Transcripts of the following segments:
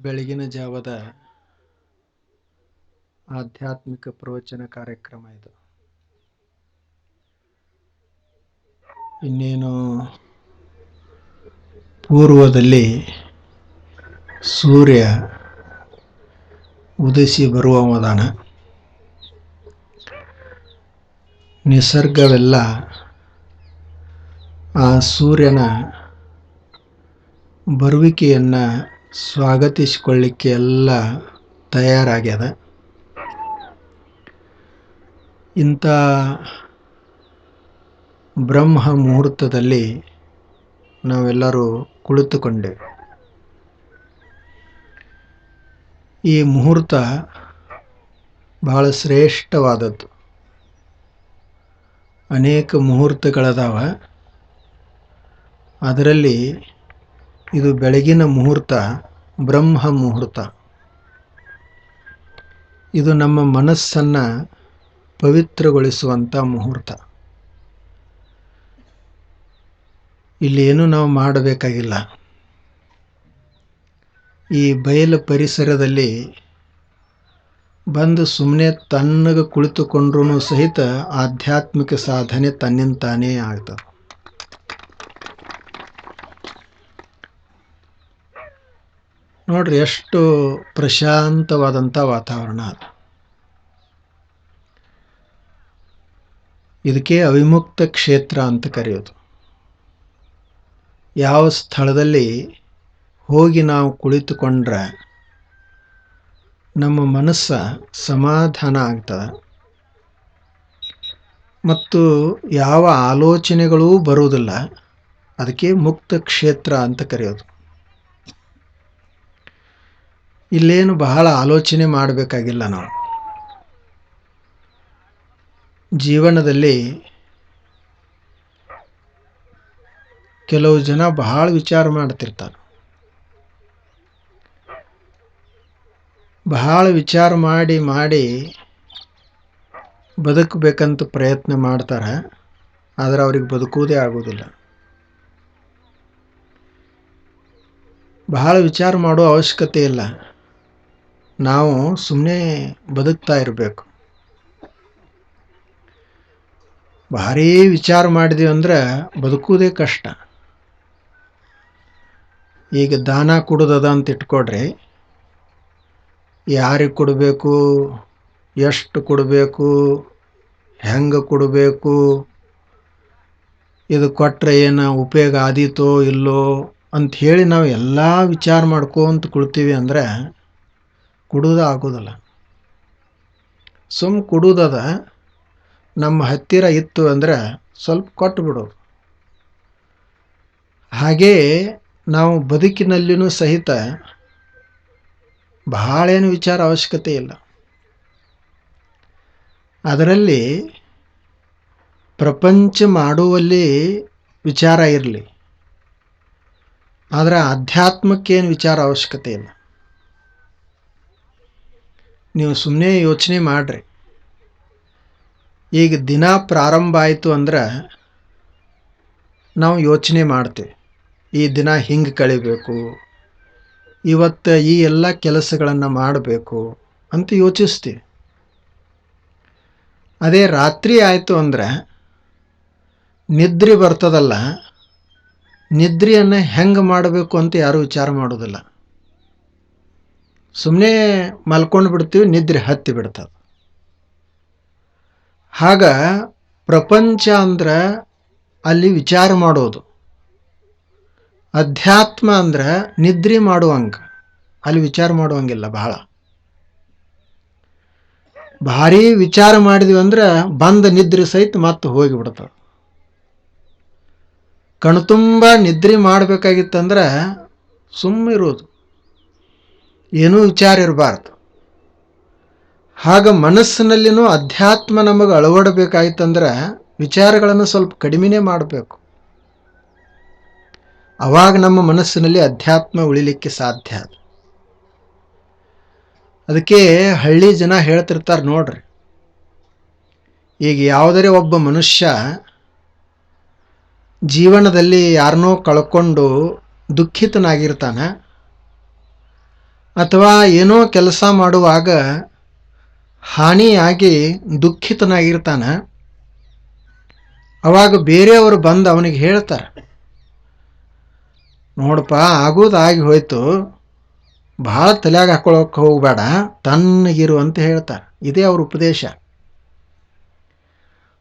ಬೆಳಗಿನ ಜಾವದ ಆಧ್ಯಾತ್ಮಿಕ ಪ್ರವಚನ ಕಾರ್ಯಕ್ರಮ ಇದು. ಇನ್ನೇನು? ಪೂರ್ವದಲ್ಲಿ ಸೂರ್ಯ ಉದಿಸಿ ಬರುವವದಾನ ನಿಸರ್ಗವೆಲ್ಲ ಆ ಸೂರ್ಯನ ಬರುವಿಕೆಯನ್ನು ಸ್ವಾಗತಿಸಿಕೊಳ್ಳಿಕ್ಕೆ ಎಲ್ಲ ತಯಾರಾಗ್ಯದ. ಇಂಥ ಬ್ರಹ್ಮ ಮುಹೂರ್ತದಲ್ಲಿ ನಾವೆಲ್ಲರೂ ಕುಳಿತುಕೊಂಡೆವು. ಈ ಮುಹೂರ್ತ ಬಹಳ ಶ್ರೇಷ್ಠವಾದದ್ದು. ಅನೇಕ ಮುಹೂರ್ತಗಳದಾವ. ಅದರಲ್ಲಿ ಇದು ಬೆಳಗಿನ ಮುಹೂರ್ತ, ಬ್ರಹ್ಮ ಮುಹೂರ್ತ. ಇದು ನಮ್ಮ ಮನಸ್ಸನ್ನು ಪವಿತ್ರಗೊಳಿಸುವಂಥ ಮುಹೂರ್ತ. ಇಲ್ಲಿ ಏನು ನಾವು ಮಾಡಬೇಕಾಗಿಲ್ಲ. ಈ ಬಯಲು ಪರಿಸರದಲ್ಲಿ ಬಂದು ಸುಮ್ಮನೆ ತಣ್ಣಗೆ ಕುಳಿತುಕೊಂಡ್ರೂ ಸಹಿತ ಆಧ್ಯಾತ್ಮಿಕ ಸಾಧನೆ ತನ್ನಿಂತಾನೇ ಆಗ್ತದೆ ನೋಡ್ರಿ, ಎಷ್ಟು ಪ್ರಶಾಂತವಾದಂಥ ವಾತಾವರಣ ಅದು. ಇದಕ್ಕೆ ಅವಿಮುಕ್ತ ಕ್ಷೇತ್ರ ಅಂತ ಕರೆಯೋದು. ಯಾವ ಸ್ಥಳದಲ್ಲಿ ಹೋಗಿ ನಾವು ಕುಳಿತುಕೊಂಡ್ರೆ ನಮ್ಮ ಮನಸ್ಸು ಸಮಾಧಾನ ಆಗ್ತದೆ. ಮತ್ತು ಯಾವ ಆಲೋಚನೆಗಳೂ ಬರುವುದಿಲ್ಲ. ಅದಕ್ಕೆ ಮುಕ್ತ ಕ್ಷೇತ್ರ ಅಂತ ಕರೆಯೋದು. ಇಲ್ಲೇನು ಬಹಳ ಆಲೋಚನೆ ಮಾಡಬೇಕಾಗಿಲ್ಲ ನಾವು. ಜೀವನದಲ್ಲಿ ಕೆಲವು ಜನ ಬಹಳ ವಿಚಾರ ಮಾಡ್ತಿರ್ತಾರೆ. ಬಹಳ ವಿಚಾರ ಮಾಡಿ ಮಾಡಿ ಬದುಕಬೇಕಂತ ಪ್ರಯತ್ನ ಮಾಡ್ತಾರೆ, ಆದರೆ ಅವ್ರಿಗೆ ಬದುಕುವುದೇ ಆಗೋದಿಲ್ಲ ಬಹಳ ವಿಚಾರ ಮಾಡೋ ಅವಶ್ಯಕತೆ ಇಲ್ಲ. ನಾವು ಸುಮ್ಮನೆ ಬದುಕ್ತಾ ಇರಬೇಕು. ಭಾರೀ ವಿಚಾರ ಮಾಡಿದೀವಿ ಅಂದ್ರೆ ಬದುಕುವುದೇ ಕಷ್ಟ. ಈಗ ದಾನ ಕೊಡೋದದ ಅಂತ ಇಟ್ಕೊಡ್ರಿ. ಯಾರಿಗೆ ಕೊಡಬೇಕು, ಎಷ್ಟು ಕೊಡಬೇಕು, ಹೆಂಗೆ ಕೊಡಬೇಕು, ಇದು ಕೊಟ್ಟರೆ ಏನು ಉಪಯೋಗ ಆದೀತೋ ಇಲ್ಲೋ ಅಂತ ಹೇಳಿ ನಾವು ಎಲ್ಲ ವಿಚಾರ ಮಾಡ್ಕೊತ ಕುಳ್ತೀವಿ ಅಂದರೆ ಕೊಡೋದು ಆಗೋದಿಲ್ಲ. ಸುಮ್ ಕೊಡೋದದ ನಮ್ಮ ಹತ್ತಿರ ಇತ್ತು ಅಂದರೆ ಸ್ವಲ್ಪ ಕೊಟ್ಟು ಬಿಡೋದು. ಹಾಗೇ ನಾವು ಬದುಕಿನಲ್ಲಿಯೂ ಸಹಿತ ಬಹಳೇನು ವಿಚಾರ ಅವಶ್ಯಕತೆ ಇಲ್ಲ. ಅದರಲ್ಲಿ ಪ್ರಪಂಚ ಮಾಡುವಲ್ಲಿ ವಿಚಾರ ಇರಲಿ. ಆದರೆ ಆಧ್ಯಾತ್ಮಕ್ಕೇನು ವಿಚಾರ ಅವಶ್ಯಕತೆ ಇಲ್ಲ. ನೀವು ಸುಮ್ಮನೆ ಯೋಚನೆ ಮಾಡಿರಿ. ಈಗ ದಿನ ಪ್ರಾರಂಭ ಆಯಿತು ಅಂದ್ರೆ ನಾವು ಯೋಚನೆ ಮಾಡ್ತೀವಿ. ಈ ದಿನ ಹಿಂಗೆ ಕಳಿಬೇಕು, ಇವತ್ತು ಈ ಎಲ್ಲ ಕೆಲಸಗಳನ್ನು ಮಾಡಬೇಕು ಅಂತ ಯೋಚಿಸ್ತೀವಿ. ಅದೇ ರಾತ್ರಿ ಆಯಿತು ಅಂದರೆ ನಿದ್ರೆ ಬರ್ತದಲ್ಲ, ನಿದ್ರೆಯನ್ನು ಹೆಂಗೆ ಮಾಡಬೇಕು ಅಂತ ಯಾರೂ ವಿಚಾರ ಮಾಡೋದಿಲ್ಲ. ಸುಮ್ಮನೆ ಮಲ್ಕೊಂಡು ಬಿಡ್ತೀವಿ, ನಿದ್ರೆ ಹತ್ತಿ ಬಿಡ್ತದೆ. ಆಗ ಪ್ರಪಂಚ ಅಂದ್ರೆ ಅಲ್ಲಿ ವಿಚಾರ ಮಾಡೋದು. ಅಧ್ಯಾತ್ಮ ಅಂದ್ರೆ ನಿದ್ರೆ ಮಾಡುವಂಗ. ಅಲ್ಲಿ ವಿಚಾರ ಮಾಡುವಂಗಿಲ್ಲ ಬಹಳ. ಭಾರಿ ವಿಚಾರ ಮಾಡಿದ್ವಿ ಅಂದ್ರೆ ಬಂದ ನಿದ್ರೆ ಸಹಿತ ಮತ್ತೆ ಹೋಗಿಬಿಡ್ತದೆ ಕಣ್ತುಂಬ ನಿದ್ರೆ ಮಾಡಬೇಕಾಗಿತ್ತಂದ್ರೆ ಸುಮ್ಮಿರೋದು ಏನೂ ವಿಚಾರ ಇರಬಾರ್ದು ಹಾಗ ಮನಸ್ಸಿನಲ್ಲಿನೂ ಅಧ್ಯಾತ್ಮ ನಮಗೆ ಅಳವಡಬೇಕಾಯ್ತಂದ್ರೆ ವಿಚಾರಗಳನ್ನು ಸ್ವಲ್ಪ ಕಡಿಮೆನೇ ಮಾಡಬೇಕು. ಅವಾಗ ನಮ್ಮ ಮನಸ್ಸಿನಲ್ಲಿ ಅಧ್ಯಾತ್ಮ ಉಳಿಲಿಕ್ಕೆ ಸಾಧ್ಯ ಅದಕ್ಕೆ ಹಳ್ಳಿ ಜನ ಹೇಳ್ತಿರ್ತಾರೆ ನೋಡ್ರಿ. ಈಗ ಯಾವುದರೇ ಒಬ್ಬ ಮನುಷ್ಯ ಜೀವನದಲ್ಲಿ ಯಾರನ್ನೋ ಕಳ್ಕೊಂಡು ದುಃಖಿತನಾಗಿರ್ತಾನೆ. ಅಥವಾ ಏನೋ ಕೆಲಸ ಮಾಡುವಾಗ ಹಾನಿಯಾಗಿ ದುಃಖಿತನಾಗಿರ್ತಾನೆ? ಅವಾಗ ಬೇರೆಯವರು ಬಂದು ಅವನಿಗೆ ಹೇಳ್ತಾರೆ. ನೋಡಪ್ಪ ಆಗೋದಾಗಿ ಹೋಯ್ತು. ಭಾಳ ತಲೆಯಾಗ ಹಾಕೊಳಕ್ಕೆ ಹೋಗಬೇಡ ತನ್ನಗಿರು ಅಂತ ಹೇಳ್ತಾರೆ. ಇದೇ ಅವ್ರ ಉಪದೇಶ.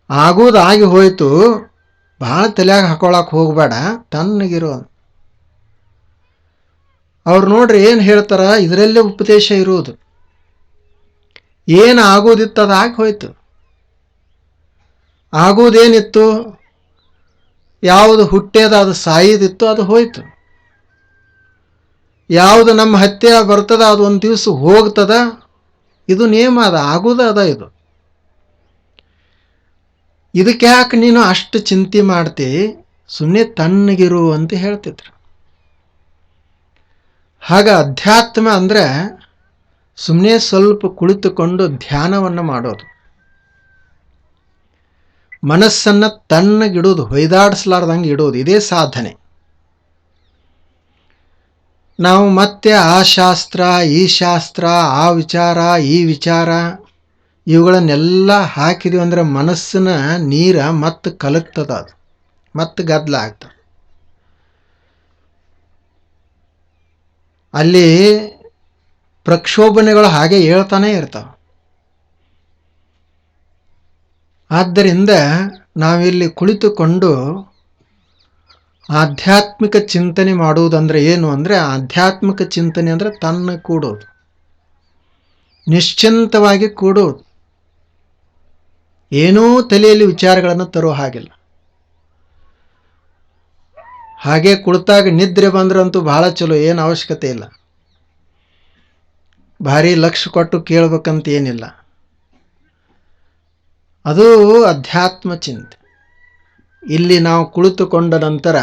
ಆಗೋದಾಗಿ ಹೋಯ್ತು, ಭಾಳ ತಲೆಯಾಗ ಹಾಕೊಳಕ್ಕೆ ಹೋಗಬೇಡ ತನ್ನಗಿರು ಅಂತ. ಅವ್ರು ನೋಡ್ರಿ ಏನು ಹೇಳ್ತಾರ? ಇದರಲ್ಲೇ ಉಪದೇಶ ಇರುವುದು ಏನು ಆಗೋದಿತ್ತು ಅದು ಆಗಿ ಹೋಯ್ತು. ಆಗೋದೇನಿತ್ತು? ಯಾವುದು ಹುಟ್ಟೇದ ಅದು ಸಾಯೋದಿತ್ತು, ಅದು ಹೋಯ್ತು. ಯಾವುದು ನಮ್ಮ ಹತ್ಯೆ ಬರ್ತದ, ಅದು ಒಂದು ದಿವಸ ಹೋಗ್ತದ? ಇದು ನಿಯಮ ಅದ, ಆಗೋದ ಅದ ಇದು. ಇದಕ್ಕೆ ಯಾಕೆ ನೀನು ಅಷ್ಟು ಚಿಂತೆ ಮಾಡ್ತಿ? ಸುಮ್ಮನೆ ತಣ್ಣಗಿರು ಅಂತ ಹೇಳ್ತಿದ್ರು. ಹಾಗ ಅಧ್ಯಾತ್ಮ ಅಂದರೆ ಸುಮ್ಮನೆ ಸ್ವಲ್ಪ ಕುಳಿತುಕೊಂಡು ಧ್ಯಾನವನ್ನು ಮಾಡೋದು. ಮನಸ್ಸನ್ನು ತಣ್ಣಗಿಡೋದು, ಹೊಯ್ದಾಡಿಸ್ಲಾರ್ದಂಗೆ ಇಡೋದು, ಇದೇ ಸಾಧನೆ. ನಾವು ಮತ್ತೆ ಆ ಶಾಸ್ತ್ರ, ಈ ಶಾಸ್ತ್ರ, ಆ ವಿಚಾರ, ಈ ವಿಚಾರ, ಇವುಗಳನ್ನೆಲ್ಲ ಹಾಕಿದೀವಿ ಅಂದರೆ ಮನಸ್ಸಿನ ನೀರ ಮತ್ತೆ ಕಲಕ್ತದ ಅದು, ಮತ್ತೆ ಗದ್ದಲ ಆಗ್ತದೆ. ಅಲ್ಲಿ ಪ್ರಕ್ಷೋಭನೆಗಳು ಹಾಗೆ ಹೇಳ್ತಾನೆ ಇರ್ತಾವೆ. ಆದ್ದರಿಂದ ನಾವಿಲ್ಲಿ ಕುಳಿತುಕೊಂಡು ಆಧ್ಯಾತ್ಮಿಕ ಚಿಂತನೆ ಮಾಡುವುದಂದರೆ ಏನು ಅಂದರೆ ಆಧ್ಯಾತ್ಮಿಕ ಚಿಂತನೆ ಅಂದರೆ ತನ್ನ ಕೂಡೋದು. ನಿಶ್ಚಿಂತವಾಗಿ ಕೂಡೋದು. ಏನೂ ತಲೆಯಲ್ಲಿ ವಿಚಾರಗಳನ್ನು ತರೋ ಹಾಗಿಲ್ಲ. ಹಾಗೆ ಕುಳಿತಾಗ ನಿದ್ರೆ ಬಂದ್ರಂತೂ ಭಾಳ ಚಲೋ, ಏನು ಅವಶ್ಯಕತೆ ಇಲ್ಲ. ಭಾರಿ ಲಕ್ಷ ಕೊಟ್ಟು ಕೇಳಬೇಕಂತ ಏನಿಲ್ಲ. ಅದು ಅಧ್ಯಾತ್ಮ ಚಿಂತೆ. ಇಲ್ಲಿ ನಾವು ಕುಳಿತುಕೊಂಡ ನಂತರ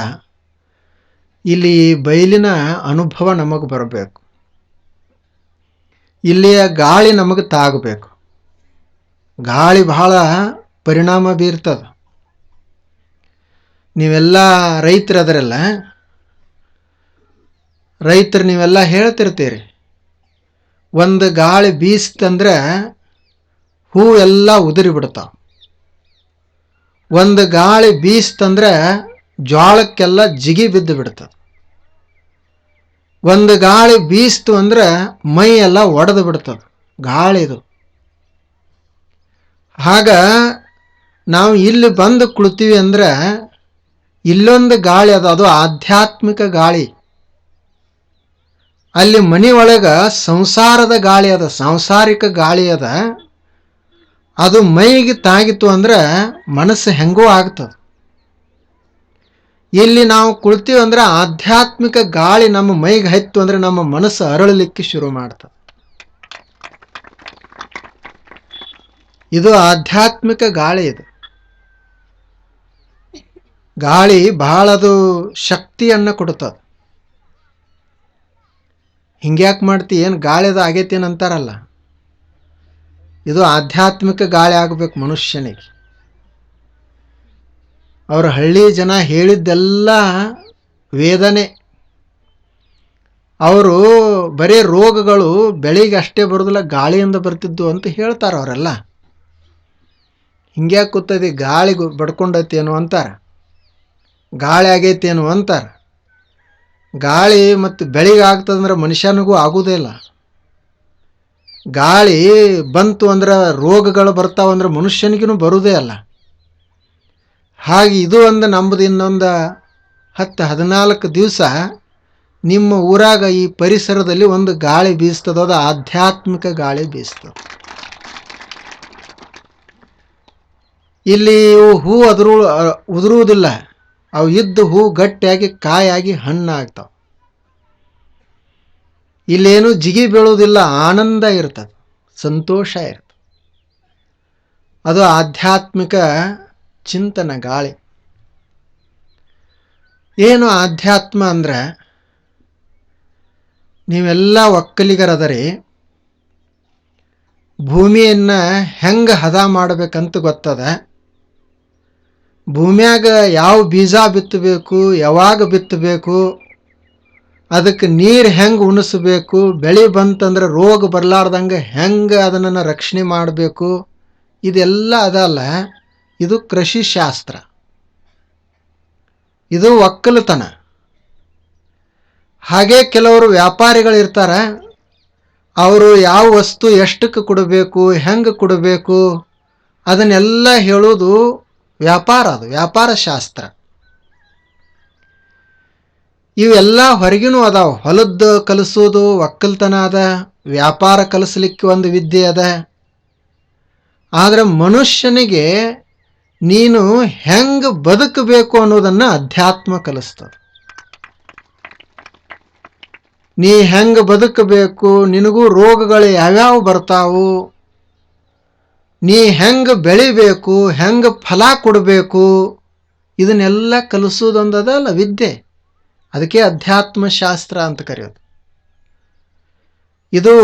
ಇಲ್ಲಿ ಬಯಲಿನ ಅನುಭವ ನಮಗೆ ಬರಬೇಕು. ಇಲ್ಲಿಯ ಗಾಳಿ ನಮಗೆ ತಾಗಬೇಕು. ಗಾಳಿ ಬಹಳ ಪರಿಣಾಮ ಬೀರ್ತದ. ನೀವೆಲ್ಲ ರೈತರದ್ರಲ್ಲ ರೈತರು ನೀವೆಲ್ಲ ಹೇಳ್ತಿರ್ತೀರಿ. ಒಂದು ಗಾಳಿ ಬೀಸ್ತಂದ್ರೆ ಹೂ ಎಲ್ಲ ಉದುರಿ ಬಿಡ್ತಾವೆ. ಒಂದು ಗಾಳಿ ಬೀಸ್ತಂದ್ರೆ ಜೋಳಕ್ಕೆಲ್ಲ ಜಿಗಿ ಬಿದ್ದು ಬಿಡ್ತದೆ ಒಂದು ಗಾಳಿ ಬೀಸ್ತು ಅಂದ್ರೆ ಮೈ ಎಲ್ಲ ಒಡೆದು ಬಿಡ್ತದೆ ಗಾಳಿದು ಆಗ ನಾವು ಇಲ್ಲಿ ಬಂದು ಕುಳಿತೀವಿ ಅಂದ್ರೆ ಇಲ್ಲೊಂದು ಗಾಳಿ ಅದ, ಅದು ಆಧ್ಯಾತ್ಮಿಕ ಗಾಳಿ. ಅಲ್ಲಿ ಮನೆ ಒಳಗೆ ಸಂಸಾರದ ಗಾಳಿ ಅದ, ಸಾಂಸಾರಿಕ ಗಾಳಿ ಅದ. ಅದು ಮೈಗೆ ತಾಗಿತ್ತು ಅಂದ್ರೆ ಮನಸ್ಸು ಹೆಂಗೂ ಆಗ್ತದೆ. ಇಲ್ಲಿ ನಾವು ಕುಳ್ತೀವಿ ಅಂದ್ರೆ ಆಧ್ಯಾತ್ಮಿಕ ಗಾಳಿ ನಮ್ಮ ಮೈಗೆ ಹತ್ತು ಅಂದ್ರೆ ನಮ್ಮ ಮನಸ್ಸು ಅರಳಲಿಕ್ಕೆ ಶುರು ಮಾಡ್ತದೆ. ಇದು ಆಧ್ಯಾತ್ಮಿಕ ಗಾಳಿ ಇದು. ಗಾಳಿ ಬಹಳದು ಶಕ್ತಿಯನ್ನು ಕೊಡುತ್ತದೆ. ಹಿಂಗ್ಯಾಕೆ ಮಾಡ್ತಿ ಏನು ಗಾಳಿದು ಆಗೈತೇನು ಅಂತಾರಲ್ಲ ಇದು ಆಧ್ಯಾತ್ಮಿಕ ಗಾಳಿ ಆಗಬೇಕು ಮನುಷ್ಯನಿಗೆ. ಅವರ ಹಳ್ಳಿ ಜನ ಹೇಳಿದ್ದೆಲ್ಲ ವೇದನೆ. ಅವರು ಬರೀ ರೋಗಗಳು ಬೆಳಿಗ್ಗೆ ಅಷ್ಟೇ ಬರೋದಿಲ್ಲ, ಗಾಳಿಯಿಂದ ಬರ್ತಿದ್ದು ಅಂತ ಹೇಳ್ತಾರೆ ಅವರೆಲ್ಲ. ಹಿಂಗ್ಯಾಕೆ ಕೂತದೆ, ಗಾಳಿ ಬಡ್ಕೊಂಡೈತೇನು ಅಂತಾರೆ? ಗಾಳಿ ಆಗೈತೇನು ಅಂತಾರೆ. ಗಾಳಿ ಮತ್ತು ಬೆಳಿಗ್ಗೆ ಆಗ್ತದಂದ್ರೆ ಮನುಷ್ಯನಿಗೂ ಆಗೋದೇ ಇಲ್ಲ. ಗಾಳಿ ಬಂತು ಅಂದ್ರೆ ರೋಗಗಳು ಬರ್ತಾವಂದ್ರೆ ಮನುಷ್ಯನಿಗೂ ಬರುವುದೇ ಅಲ್ಲ. ಹಾಗೆ ಇದು ಒಂದು ನಮ್ಮದು ಇನ್ನೊಂದು ಹತ್ತು ಹದಿನಾಲ್ಕು ದಿವಸ ನಿಮ್ಮ ಊರಾಗ ಈ ಪರಿಸರದಲ್ಲಿ ಒಂದು ಗಾಳಿ ಬೀಸ್ತದ, ಅದು ಆಧ್ಯಾತ್ಮಿಕ ಗಾಳಿ ಬೀಸ್ತದೆ. ಇಲ್ಲಿ ಹೂ ಅದರೂ ಉದುರುವುದಿಲ್ಲ. ಅವು ಇದ್ದು ಹೂ ಗಟ್ಟಿಯಾಗಿ, ಕಾಯಾಗಿ ಹಣ್ಣಾಗ್ತಾವೆ. ಇಲ್ಲೇನು ಜಿಗಿ ಬೀಳೋದಿಲ್ಲ ಆನಂದ ಇರ್ತದೆ, ಸಂತೋಷ ಇರ್ತದೆ. ಅದು ಆಧ್ಯಾತ್ಮಿಕ ಚಿಂತನ ಗಾಳಿ. ಏನು ಆಧ್ಯಾತ್ಮ ಅಂದ್ರೆ, ನೀವೆಲ್ಲ ಒಕ್ಕಲಿಗರದರಿ, ಭೂಮಿಯನ್ನು ಹೆಂಗೆ ಹದ ಮಾಡಬೇಕಂತ ಗೊತ್ತದ? ಭೂಮಿಯಾಗ ಯಾವ ಬೀಜ ಬಿತ್ತಬೇಕು, ಯಾವಾಗ ಬಿತ್ತಬೇಕು, ಅದಕ್ಕೆ ನೀರು ಹೆಂಗೆ ಉಣಿಸ್ಬೇಕು, ಬೆಳೆ ಬಂತಂದ್ರೆ ರೋಗ ಬರಲಾರ್ದಂಗೆ ಹೆಂಗೆ ಅದನ್ನು ರಕ್ಷಣೆ ಮಾಡಬೇಕು, ಇದೆಲ್ಲ ಅದಲ್ಲ. ಇದು ಕೃಷಿ ಶಾಸ್ತ್ರ. ಇದು ಒಕ್ಕಲುತನ. ಹಾಗೆ ಕೆಲವರು ವ್ಯಾಪಾರಿಗಳಿರ್ತಾರೆ ಅವರು ಯಾವ ವಸ್ತು ಎಷ್ಟಕ್ಕೆ ಕೊಡಬೇಕು, ಹೆಂಗೆ ಕೊಡಬೇಕು, ಅದನ್ನೆಲ್ಲ ಹೇಳೋದು ವ್ಯಾಪಾರ ಅದು, ವ್ಯಾಪಾರ ಶಾಸ್ತ್ರ. ಇವೆಲ್ಲ ಹೊರಗಿನೂ ಅದಾವ. ಹೊಲದ್ದು ಕಲಿಸೋದು ಒಕ್ಕಲ್ತನ ಅದ, ವ್ಯಾಪಾರ ಕಲಿಸ್ಲಿಕ್ಕೆ ಒಂದು ವಿದ್ಯೆ ಅದ. ಆದರೆ ಮನುಷ್ಯನಿಗೆ ನೀನು ಹೆಂಗೆ ಬದುಕಬೇಕು ಅನ್ನೋದನ್ನು ಅಧ್ಯಾತ್ಮ ಕಲಿಸ್ತದೆ. ನೀ ಹೆಂಗೆ ಬದುಕಬೇಕು, ನಿನಗೂ ರೋಗಗಳು ಯಾವ್ಯಾವ ಬರ್ತಾವು ನೀ ಹೆಂಗೆ ಬೆಳಿಬೇಕು, ಹೆಂಗೆ ಫಲ ಕೊಡಬೇಕು, ಇದನ್ನೆಲ್ಲ ಕಲಿಸೋದೊಂದದಲ್ಲ ವಿದ್ಯೆ. ಅದಕ್ಕೆ ಅಧ್ಯಾತ್ಮ ಶಾಸ್ತ್ರ ಅಂತ ಕರೆಯೋದು. ಇದು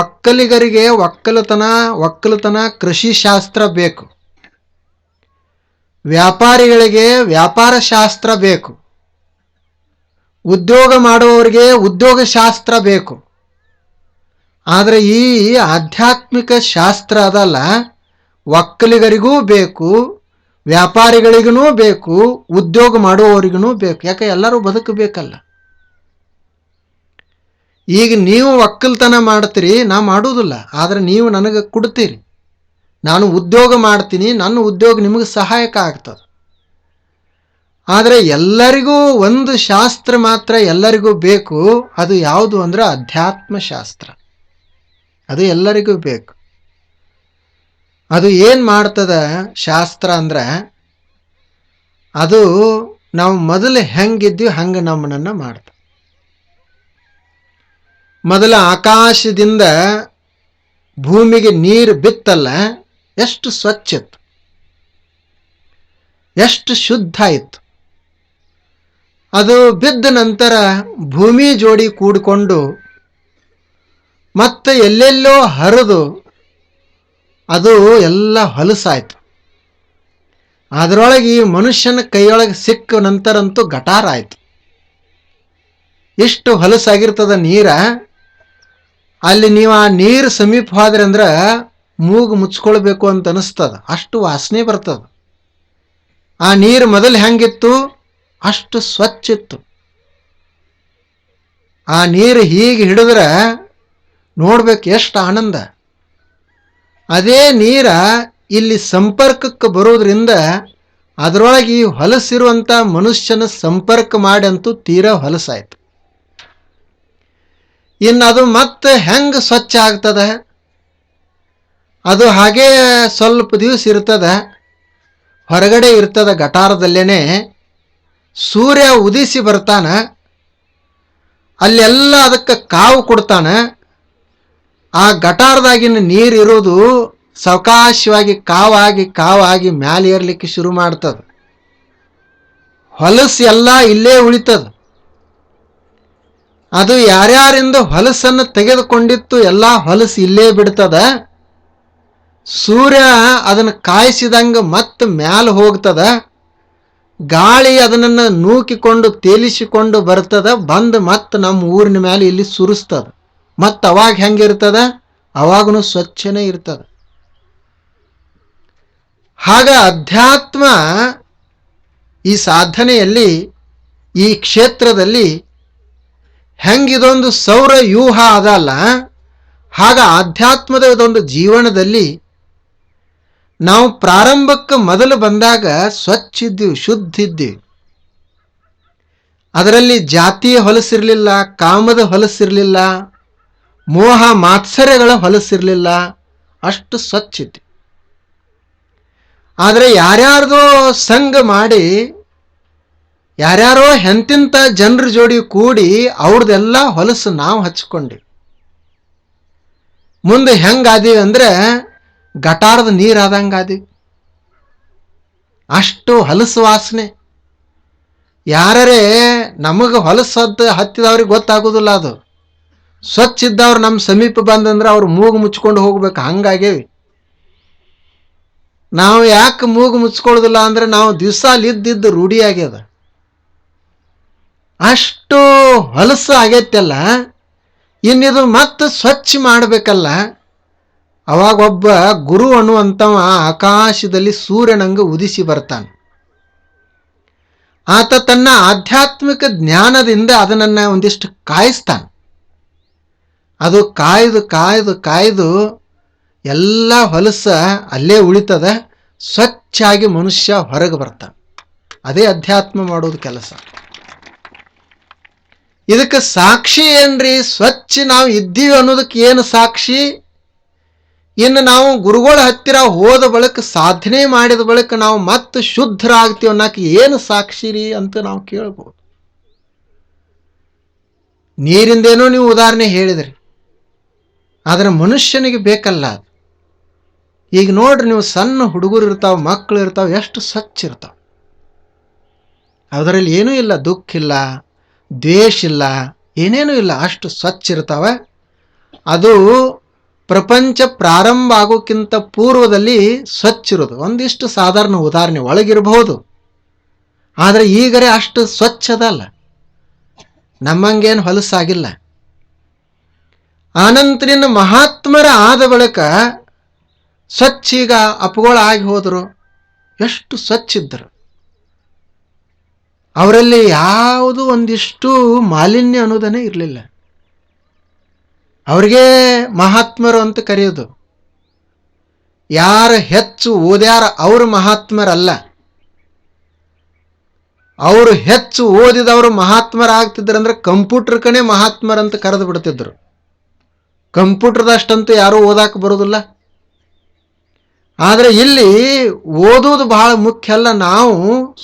ಒಕ್ಕಲಿಗರಿಗೆ ಒಕ್ಕಲತನ ಒಕ್ಕಲತನ ಕೃಷಿ ಶಾಸ್ತ್ರ ಬೇಕು. ವ್ಯಾಪಾರಿಗಳಿಗೆ ವ್ಯಾಪಾರ ಶಾಸ್ತ್ರ ಬೇಕು. ಉದ್ಯೋಗ ಮಾಡುವವರಿಗೆ ಉದ್ಯೋಗ ಶಾಸ್ತ್ರ ಬೇಕು. ಆದರೆ ಈ ಆಧ್ಯಾತ್ಮಿಕ ಶಾಸ್ತ್ರ ಅದಲ್ಲ. ಒಕ್ಕಲಿಗರಿಗೂ ಬೇಕು ವ್ಯಾಪಾರಿಗಳಿಗೂ ಬೇಕು, ಉದ್ಯೋಗ ಮಾಡುವವರಿಗೂ ಬೇಕು. ಯಾಕೆ? ಎಲ್ಲರೂ ಬದುಕಬೇಕಲ್ಲ. ಈಗ ನೀವು ಒಕ್ಕಲ್ತನ ಮಾಡ್ತೀರಿ, ನಾ ಮಾಡೋದಿಲ್ಲ ಆದರೆ ನೀವು ನನಗೆ ಕೊಡ್ತೀರಿ. ನಾನು ಉದ್ಯೋಗ ಮಾಡ್ತೀನಿ, ನನ್ನ ಉದ್ಯೋಗ ನಿಮಗೆ ಸಹಾಯಕ ಆಗ್ತದೆ. ಆದರೆ ಎಲ್ಲರಿಗೂ ಒಂದು ಶಾಸ್ತ್ರ ಮಾತ್ರ ಎಲ್ಲರಿಗೂ ಬೇಕು. ಅದು ಯಾವುದು ಅಂದ್ರೆ ಅಧ್ಯಾತ್ಮ ಶಾಸ್ತ್ರ ಅದು ಎಲ್ಲರಿಗೂ ಬೇಕು. ಅದು ಏನು ಮಾಡ್ತದ ಶಾಸ್ತ್ರ ಅಂದ್ರೆ, ಅದು ನಾವು ಮೊದಲು ಹೆಂಗಿದ್ವಿ, ಹಂಗೆ ನಮ್ಮನನ್ನು ಮಾಡ್ತ ಮೊದಲ ಆಕಾಶದಿಂದ ಭೂಮಿಗೆ ನೀರು ಬಿತ್ತಲ್ಲ, ಎಷ್ಟು ಸ್ವಚ್ಛ ಇತ್ತು ಎಷ್ಟು ಶುದ್ಧ ಇತ್ತು. ಅದು ಬಿದ್ದ ನಂತರ ಭೂಮಿ ಜೋಡಿ ಕೂಡಿಕೊಂಡು ಮತ್ತೆ ಎಲ್ಲೆಲ್ಲೋ ಹರಿದು ಅದು ಎಲ್ಲ ಹೊಲಸಾಯ್ತು. ಅದರೊಳಗೆ ಈ ಮನುಷ್ಯನ ಕೈಯೊಳಗೆ ಸಿಕ್ಕ ನಂತರಂತೂ ಗಟಾರ ಆಯಿತು. ಇಷ್ಟು ಹೊಲಸಾಗಿರ್ತದ ನೀರ? ಅಲ್ಲಿ ನೀವು ಆ ನೀರು ಸಮೀಪ ಆದ್ರೆ ಅಂದ್ರೆ ಮೂಗು ಮುಚ್ಕೊಳ್ಬೇಕು ಅಂತ ಅನಿಸ್ತದ. ಅಷ್ಟು ವಾಸನೆ ಬರ್ತದ. ಆ ನೀರು ಮೊದಲು ಹೆಂಗಿತ್ತು? ಅಷ್ಟು ಸ್ವಚ್ಛ ಇತ್ತು. ಆ ನೀರು ಹೀಗೆ ಹಿಡಿದ್ರೆ ನೋಡ್ಬೇಕು ಎಷ್ಟು ಆನಂದ. ಅದೇ ನೀರ ಇಲ್ಲಿ ಸಂಪರ್ಕಕ್ಕೆ ಬರೋದ್ರಿಂದ ಅದರೊಳಗೆ ಈ ಹೊಲಸಿರುವಂಥ ಮನುಷ್ಯನ ಸಂಪರ್ಕ ಮಾಡಿ ಅಂತೂ ತೀರಾ ಹೊಲಸಾಯ್ತು. ಇನ್ನು ಅದು ಮತ್ತೆ ಹೆಂಗೆ ಸ್ವಚ್ಛ ಆಗ್ತದೆ? ಅದು ಹಾಗೇ ಸ್ವಲ್ಪ ದಿವಸ ಇರ್ತದೆ. ಹೊರಗಡೆ ಇರ್ತದೆ ಗಟಾರದಲ್ಲೇ ಸೂರ್ಯ ಉದಿಸಿ ಬರ್ತಾನೆ. ಅಲ್ಲೆಲ್ಲ ಅದಕ್ಕೆ ಕಾವು ಕೊಡ್ತಾನ. ಆ ಗಟಾರದಾಗಿನ ನೀರು ಇರೋದು ಸಾವಕಾಶವಾಗಿ, ಕಾವಾಗಿ ಕಾವಾಗಿ ಮ್ಯಾಲೆ ಏರ್ಲಿಕ್ಕೆ ಶುರು ಮಾಡ್ತದ. ಹೊಲಸು ಎಲ್ಲ ಇಲ್ಲೇ ಉಳಿತದ. ಅದು ಯಾರ್ಯಾರಿಂದ ಹೊಲಸನ್ನು ತೆಗೆದುಕೊಂಡಿತ್ತು ಎಲ್ಲ ಹೊಲಸು ಇಲ್ಲೇ ಬಿಡ್ತದ. ಸೂರ್ಯ ಅದನ್ನು ಕಾಯಿಸಿದಂಗೆ ಮತ್ತೆ ಮ್ಯಾಲ ಹೋಗ್ತದ. ಗಾಳಿ ಅದನ್ನು ನೂಕಿಕೊಂಡು, ತೇಲಿಸಿಕೊಂಡು ಬರ್ತದ. ಬಂದು ಮತ್ತೆ ನಮ್ಮ ಊರಿನ ಮೇಲೆ ಇಲ್ಲಿ ಸುರಿಸ್ತದ. ಮತ್ತು ಅವಾಗ ಹೆಂಗಿರ್ತದ ಅವಾಗೂ ಸ್ವಚ್ಛನೇ ಇರ್ತದ. ಹಾಗ ಅಧ್ಯಾತ್ಮ ಈ ಸಾಧನೆಯಲ್ಲಿ, ಈ ಕ್ಷೇತ್ರದಲ್ಲಿ ಹೆಂಗಿದೊಂದು ಸೌರ ವ್ಯೂಹ ಅದಲ್ಲ ಹಾಗ ಆಧ್ಯಾತ್ಮದ ಇದೊಂದು ಜೀವನದಲ್ಲಿ ನಾವು ಪ್ರಾರಂಭಕ್ಕೆ ಮೊದಲು ಬಂದಾಗ ಸ್ವಚ್ಛ ಇದ್ದೀವಿ ಶುದ್ಧ ಇದ್ದೀವಿ ಅದರಲ್ಲಿ ಜಾತಿಯ ಹೊಲಸಿರಲಿಲ್ಲ, ಕಾಮದ ಹೊಲಸಿರಲಿಲ್ಲ ಮೋಹ ಮಾತ್ಸರ್ಯಗಳ ಹೊಲಸಿರಲಿಲ್ಲ. ಅಷ್ಟು ಸ್ವಚ್ಛತೆ. ಆದರೆ ಯಾರ್ಯಾರ್ದೋ ಸಂಘ ಮಾಡಿ, ಯಾರ್ಯಾರೋ ಹೆಂತಿಂತ ಜನರ ಜೋಡಿ ಕೂಡಿ ಅವ್ರದ್ದೆಲ್ಲ ಹೊಲಸು ನಾವು ಹಚ್ಕೊಂಡಿ ಮುಂದೆ ಹೆಂಗಾದೀವಿ ಅಂದ್ರೆ ಗಟಾರದ ನೀರು ಆದಂಗಾದೀವಿ. ಅಷ್ಟು ಹೊಲಸು ವಾಸನೆ. ಯಾರೇ ನಮಗೆ ಹೊಲಸದ್ದು ಹತ್ತಿದವ್ರಿಗೆ ಗೊತ್ತಾಗೋದಿಲ್ಲ ಅದು. ಸ್ವಚ್ಛ ಇದ್ದವ್ರು ನಮ್ಮ ಸಮೀಪ ಬಂದಂದ್ರೆ ಅವ್ರು ಮೂಗು ಮುಚ್ಕೊಂಡು ಹೋಗ್ಬೇಕು ಹಂಗಾಗೇವಿ ನಾವು ಯಾಕೆ ಮೂಗು ಮುಚ್ಕೊಳ್ಳೋದಿಲ್ಲ ಅಂದ್ರೆ ನಾವು ದಿವಸ ಇದ್ದಿದ್ದು ರೂಢಿ ಆಗ್ಯದ. ಅಷ್ಟು ಹೊಲಸು ಆಗೈತಲ್ಲ ಇನ್ನಿದು ಮತ್ತೆ ಸ್ವಚ್ಛ ಮಾಡಬೇಕಲ್ಲ. ಅವಾಗ ಒಬ್ಬ ಗುರು ಅನ್ನುವಂಥವ ಆಕಾಶದಲ್ಲಿ ಸೂರ್ಯನಂಗ ಉದಿಸಿ ಬರ್ತಾನೆ. ಆತ ತನ್ನ ಆಧ್ಯಾತ್ಮಿಕ ಜ್ಞಾನದಿಂದ ಅದನ್ನ ಒಂದಿಷ್ಟು ಕಾಯಿಸ್ತಾನೆ. ಅದು ಕಾಯ್ದು ಕಾಯ್ದು ಕಾಯ್ದು ಎಲ್ಲ ಹೊಲಸ ಅಲ್ಲೇ ಉಳಿತದ, ಸ್ವಚ್ಛಾಗಿ ಮನುಷ್ಯ ಹೊರಗೆ ಬರ್ತಾನೆ. ಅದೇ ಅಧ್ಯಾತ್ಮ ಮಾಡೋದು ಕೆಲಸ. ಇದಕ್ಕೆ ಸಾಕ್ಷಿ ಏನ್ರಿ? ಸ್ವಚ್ಛ ನಾವು ಇದ್ದೀವಿ ಅನ್ನೋದಕ್ಕೆ ಏನು ಸಾಕ್ಷಿ? ಇನ್ನು ನಾವು ಗುರುಗಳ ಹತ್ತಿರ ಹೋದ ಬಳಿಕ, ಸಾಧನೆ ಮಾಡಿದ ಬಳಿಕ ನಾವು ಮತ್ತೆ ಶುದ್ಧರಾಗ್ತೀವಿ ಅನ್ನೋಕೆ ಏನು ಸಾಕ್ಷಿ ರೀ ಅಂತ ನಾವು ಕೇಳ್ಬೋದು. ನೀರಿಂದೇನೋ ನೀವು ಉದಾಹರಣೆ ಹೇಳಿದ್ರಿ. ಆದರೆ ಮನುಷ್ಯನಿಗೆ ಬೇಕಲ್ಲ. ಈಗ ನೋಡ್ರಿ ನೀವು ಸಣ್ಣ ಹುಡುಗರು ಇರ್ತಾವೆ ಮಕ್ಕಳು ಇರ್ತಾವೆ, ಎಷ್ಟು ಸ್ವಚ್ಛ ಇರ್ತಾವೆ. ಅದರಲ್ಲಿ ಏನೂ ಇಲ್ಲ, ದುಃಖ ಇಲ್ಲ, ದ್ವೇಷ ಇಲ್ಲ, ಏನೇನೂ ಇಲ್ಲ, ಅಷ್ಟು ಸ್ವಚ್ಛ ಇರ್ತಾವೆ. ಅದು ಪ್ರಪಂಚ ಪ್ರಾರಂಭ ಆಗೋಕ್ಕಿಂತ ಪೂರ್ವದಲ್ಲಿ ಸ್ವಚ್ಛ ಇರೋದು. ಒಂದಿಷ್ಟು ಸಾಧಾರಣ ಉದಾಹರಣೆ ಒಳಗಿರಬಹುದು. ಆದರೆ ಈಗರೆ ಅಷ್ಟು ಸ್ವಚ್ಛದಲ್ಲ ನಮ್ಮಂಗೇನು ಹೊಲಸಾಗಿಲ್ಲ. ಆನಂತರಿನ ಮಹಾತ್ಮರ ಆದ ಬಳಿಕ ಸ್ವಚ್ಛ ಈಗ ಅಪಗೊಳಾಗಿ ಹೋದರು. ಎಷ್ಟು ಸ್ವಚ್ಛಿದ್ದರು ಅವರಲ್ಲಿ ಯಾವುದು ಒಂದಿಷ್ಟು ಮಾಲಿನ್ಯ ಅನ್ನೋದನ್ನೇ ಇರಲಿಲ್ಲ. ಅವ್ರಿಗೆ ಮಹಾತ್ಮರು ಅಂತ ಕರೆಯೋದು. ಯಾರು ಹೆಚ್ಚು ಓದ್ಯಾರ ಅವರು ಮಹಾತ್ಮರಲ್ಲ. ಅವರು ಹೆಚ್ಚು ಓದಿದವರು ಮಹಾತ್ಮರಾಗ್ತಿದ್ರಂದ್ರೆ ಕಂಪ್ಯೂಟರ್ ಕಣೆ ಮಹಾತ್ಮರಂತ ಕರೆದು ಬಿಡ್ತಿದ್ರು. ಕಂಪ್ಯೂಟರ್ದಷ್ಟಂತೂ ಯಾರೂ ಓದಾಕ ಬರೋದಿಲ್ಲ. ಆದರೆ ಇಲ್ಲಿ ಓದೋದು ಬಹಳ ಮುಖ್ಯ ಅಲ್ಲ, ನಾವು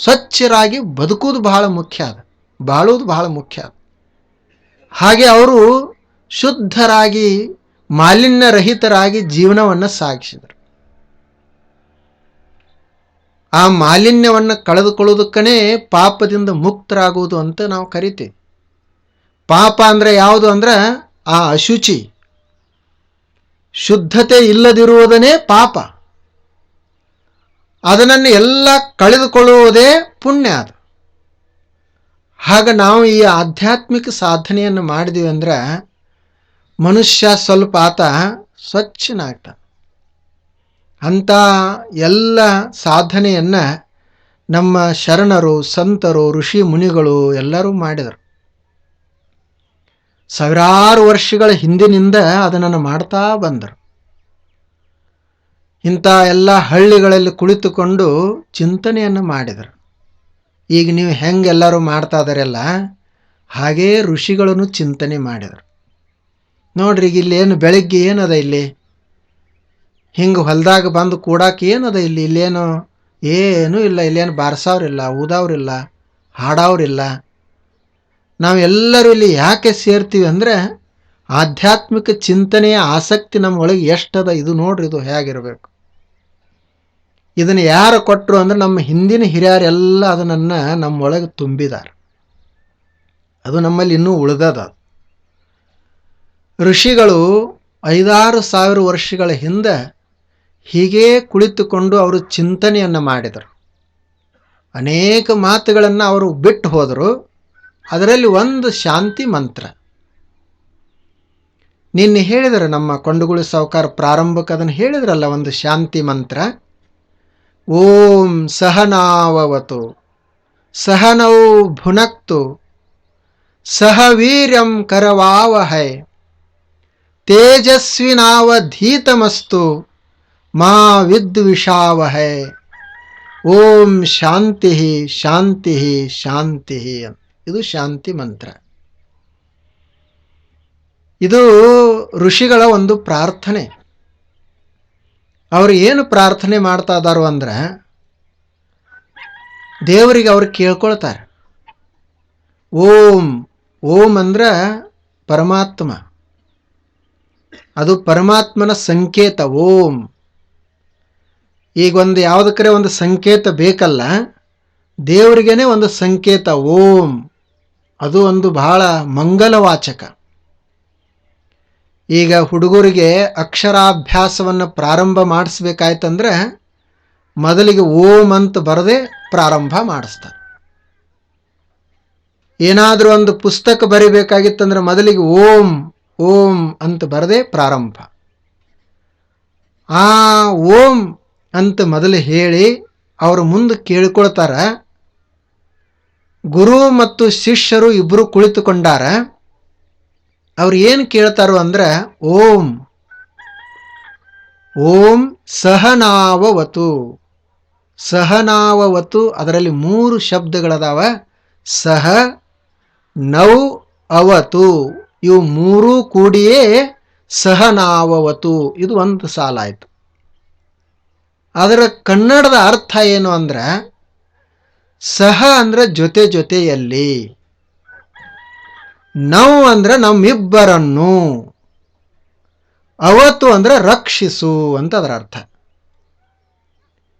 ಸ್ವಚ್ಛರಾಗಿ ಬದುಕೋದು ಬಹಳ ಮುಖ್ಯ ಅದ ಬಾಳೋದು ಬಹಳ ಮುಖ್ಯ ಅದ. ಹಾಗೆ ಅವರು ಶುದ್ಧರಾಗಿ, ಮಾಲಿನ್ಯರಹಿತರಾಗಿ ಜೀವನವನ್ನು ಸಾಗಿಸಿದರು. ಆ ಮಾಲಿನ್ಯವನ್ನು ಕಳೆದುಕೊಳ್ಳೋದಕ್ಕನೇ ಪಾಪದಿಂದ ಮುಕ್ತರಾಗುವುದು ಅಂತ ನಾವು ಕರಿತೀವಿ. ಪಾಪ ಅಂದರೆ ಯಾವುದು ಅಂದ್ರೆ ಆ ಅಶುಚಿ. ಶುದ್ಧತೆ ಇಲ್ಲದಿರುವುದನ್ನೇ ಪಾಪ. ಅದನ್ನು ಎಲ್ಲ ಕಳೆದುಕೊಳ್ಳುವುದೇ ಪುಣ್ಯ ಅದು. ಹಾಗೆ ನಾವು ಈ ಆಧ್ಯಾತ್ಮಿಕ ಸಾಧನೆಯನ್ನು ಮಾಡಿದೀವಿ ಅಂದ್ರೆ ಮನುಷ್ಯ ಸ್ವಲ್ಪ ಆತ ಸ್ವಚ್ಛನಾಗ್ತಾನೆ. ಅಂಥ ಎಲ್ಲ ಸಾಧನೆಯನ್ನು ನಮ್ಮ ಶರಣರು, ಸಂತರು, ಋಷಿ ಮುನಿಗಳು ಎಲ್ಲರೂ ಮಾಡಿದರು. ಸಾವಿರಾರು ವರ್ಷಗಳ ಹಿಂದಿನಿಂದ ಅದನ್ನು ಮಾಡ್ತಾ ಬಂದರು. ಇಂಥ ಎಲ್ಲ ಹಳ್ಳಿಗಳಲ್ಲಿ ಕುಳಿತುಕೊಂಡು ಚಿಂತನೆಯನ್ನು ಮಾಡಿದರು. ಈಗ ನೀವು ಹೆಂಗೆ ಎಲ್ಲರೂ ಮಾಡ್ತಾ ಇದಾರೆಲ್ಲ ಹಾಗೇ ಋಷಿಗಳನ್ನು ಚಿಂತನೆ ಮಾಡಿದರು. ನೋಡ್ರಿ, ಈಗ ಏನು ಬೆಳಗ್ಗೆ ಏನದ ಇಲ್ಲಿ? ಹಿಂಗೆ ಹೊಲದಾಗ ಬಂದು ಕೂಡಕ್ಕೆ ಏನದ ಇಲ್ಲಿ? ಇಲ್ಲೇನು, ಏನೂ ಇಲ್ಲ, ಇಲ್ಲೇನು ಬಾರ್ಸವ್ರಿಲ್ಲ, ಊದವ್ರಿಲ್ಲ, ಹಾಡವ್ರಿಲ್ಲ. ನಾವೆಲ್ಲರೂ ಇಲ್ಲಿ ಯಾಕೆ ಸೇರ್ತೀವಿ ಅಂದರೆ ಆಧ್ಯಾತ್ಮಿಕ ಚಿಂತನೆಯ ಆಸಕ್ತಿ ನಮ್ಮೊಳಗೆ ಎಷ್ಟದ ಇದು ನೋಡ್ರಿ, ಇದು ಹೇಗಿರಬೇಕು. ಇದನ್ನು ಯಾರು ಕೊಟ್ಟರು ಅಂದ್ರೆ ನಮ್ಮ ಹಿಂದಿನ ಹಿರಿಯರೆಲ್ಲ ಅದನ್ನು ನಮ್ಮೊಳಗೆ ತುಂಬಿದ್ದಾರೆ ಅದು ನಮ್ಮಲ್ಲಿ ಇನ್ನೂ ಉಳಿದದ. ಋಷಿಗಳು ಐದಾರು ಸಾವಿರ ವರ್ಷಗಳ ಹಿಂದೆ ಹೀಗೇ ಕುಳಿತುಕೊಂಡು ಅವರು ಚಿಂತನೆಯನ್ನು ಮಾಡಿದರು. ಅನೇಕ ಮಾತುಗಳನ್ನು ಅವರು ಬಿಟ್ಟು ಹೋದರು. ಅದರಲ್ಲಿ ಒಂದು ಶಾಂತಿ ಮಂತ್ರ. ನಿನ್ನೆ ಹೇಳಿದರೆ ನಮ್ಮ ಕೊಂಡುಗುಳಿ ಸಾವುಕಾರ ಪ್ರಾರಂಭಕ್ಕೆ ಅದನ್ನು ಹೇಳಿದ್ರಲ್ಲ ಒಂದು ಶಾಂತಿ ಮಂತ್ರ. ಓಂ ಸಹನಾವವತು, ಸಹನೌ ಭುನಕ್ತು, ಸಹ ವೀರ್ಯಂ ಕರವಾವಹೈ, ತೇಜಸ್ವಿನಾವಧೀತಮಸ್ತು, ಮಾ ವಿದ್ವಿಷಾವಹೈ. ಓಂ ಶಾಂತಿ ಶಾಂತಿ ಶಾಂತಿ ಇದು ಶಾಂತಿ ಮಂತ್ರ. ಇದು ಋಷಿಗಳ ಒಂದು ಪ್ರಾರ್ಥನೆ. ಅವರು ಏನು ಪ್ರಾರ್ಥನೆ ಮಾಡ್ತಾ ಇದ್ದಾರೋ ಅಂದ್ರೆ ದೇವರಿಗೆ ಅವ್ರು ಕೇಳ್ಕೊಳ್ತಾರೆ. ಓಂ ಓಂ ಅಂದ್ರೆ ಪರಮಾತ್ಮ. ಅದು ಪರಮಾತ್ಮನ ಸಂಕೇತ, ಓಂ. ಈಗ ಒಂದು ಯಾವುದಕ್ಕರೆ ಒಂದು ಸಂಕೇತ ಬೇಕಲ್ಲ, ದೇವರಿಗೇನೆ ಒಂದು ಸಂಕೇತ, ಓಂ. ಅದು ಒಂದು ಬಹಳ ಮಂಗಲವಾಚಕ. ಈಗ ಹುಡುಗರಿಗೆ ಅಕ್ಷರಾಭ್ಯಾಸವನ್ನು ಪ್ರಾರಂಭ ಮಾಡಿಸ್ಬೇಕಾಯ್ತಂದ್ರೆ ಮೊದಲಿಗೆ ಓಂ ಅಂತ ಬರದೆ ಪ್ರಾರಂಭ ಮಾಡಿಸ್ತಾರೆ. ಏನಾದರೂ ಒಂದು ಪುಸ್ತಕ ಬರಿಬೇಕಾಗಿತ್ತಂದ್ರೆ ಮೊದಲಿಗೆ ಓಂ ಓಂ ಅಂತ ಬರದೆ ಪ್ರಾರಂಭ. ಆ ಓಂ ಅಂತ ಮೊದಲು ಹೇಳಿ ಅವರು ಮುಂದೆ ಕೇಳಿಕೊಳ್ತಾರ ಗುರು ಮತ್ತು ಶಿಷ್ಯರು ಇಬ್ಬರು ಕುಳಿತುಕೊಂಡಾರ, ಅವ್ರು ಏನು ಕೇಳ್ತಾರೋ ಅಂದ್ರೆ, ಓಂ ಓಂ ಸಹನಾವವತು. ಸಹನಾವವತು, ಅದರಲ್ಲಿ ಮೂರು ಶಬ್ದಗಳದಾವ. ಸಹ, ನೌ, ಅವತು. ಇವು ಮೂರೂ ಕೂಡಿಯೇ ಸಹನಾವವತು. ಇದು ಒಂದು ಸಾಲಾಯಿತು ಅದರ ಕನ್ನಡದ ಅರ್ಥ ಏನು ಅಂದ್ರೆ ಸಹ ಅಂದ್ರೆ ಜೊತೆ ಜೊತೆಯಲ್ಲಿ. ನೌ ಅಂದ್ರೆ ನಮ್ಮಿಬ್ಬರನ್ನು. ಅವತ್ತು ಅಂದ್ರೆ ರಕ್ಷಿಸು ಅಂತ ಅದರ ಅರ್ಥ.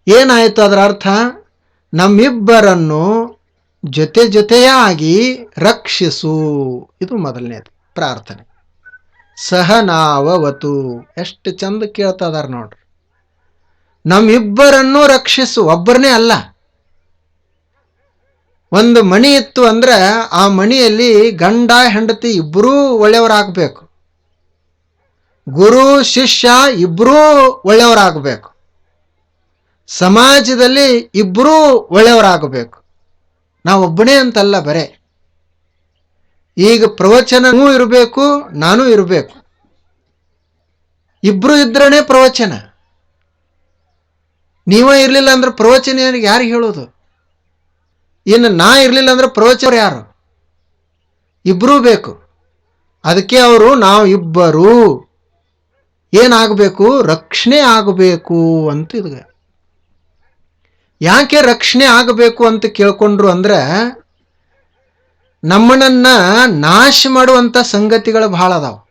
ಏನಾಯಿತು ಅದರ ಅರ್ಥ? ನಮ್ಮಿಬ್ಬರನ್ನು ಜೊತೆ ಜೊತೆಯಾಗಿ ರಕ್ಷಿಸು. ಇದು ಮೊದಲನೇದು, ಪ್ರಾರ್ಥನೆ. ಸಹ ಸಹನಾವವತು ಎಷ್ಟು ಚಂದ ಕೇಳ್ತಾ ಇದಾರ ನೋಡ್ರಿ. ನಮ್ಮಿಬ್ಬರನ್ನು ರಕ್ಷಿಸು. ಒಬ್ಬರನ್ನೇ ಅಲ್ಲ. ಒಂದು ಮಣಿ ಇತ್ತು ಅಂದ್ರೆ ಆ ಮಣಿಯಲ್ಲಿ ಗಂಡ, ಹೆಂಡತಿ ಇಬ್ಬರೂ ಒಳ್ಳೆಯವರಾಗಬೇಕು. ಗುರು, ಶಿಷ್ಯ ಇಬ್ಬರೂ ಒಳ್ಳೆಯವರಾಗಬೇಕು. ಸಮಾಜದಲ್ಲಿ ಇಬ್ಬರೂ ಒಳ್ಳೆಯವರಾಗಬೇಕು. ನಾವೊಬ್ಬನೇ ಅಂತಲ್ಲ ಬರೇ. ಈಗ ಪ್ರವಚನನೂ ಇರಬೇಕು, ನಾನು ಇರಬೇಕು. ಇಬ್ಬರು ಇದ್ರೇ ಪ್ರವಚನ. ನೀವೇ ಇರಲಿಲ್ಲ ಅಂದ್ರೆ ಪ್ರವಚನ ಯಾರಿಗೆ ಹೇಳೋದು? ಇನ್ನು ನಾ ಇರಲಿಲ್ಲ ಅಂದ್ರೆ ಪ್ರವಚನ ಯಾರು? ಇಬ್ಬರೂ ಬೇಕು. ಅದಕ್ಕೆ ಅವರು ನಾವು ಇಬ್ಬರು ಏನಾಗಬೇಕು? ರಕ್ಷಣೆ ಆಗಬೇಕು ಅಂತ ಇದು ಯಾಕೆ ರಕ್ಷಣೆ ಆಗಬೇಕು ಅಂತ ಕೇಳ್ಕೊಂಡ್ರು ಅಂದ್ರೆ ನಮ್ಮನನ್ನ ನಾಶ ಮಾಡುವಂಥ ಸಂಗತಿಗಳು ಬಹಳ ಅದಾವೆ.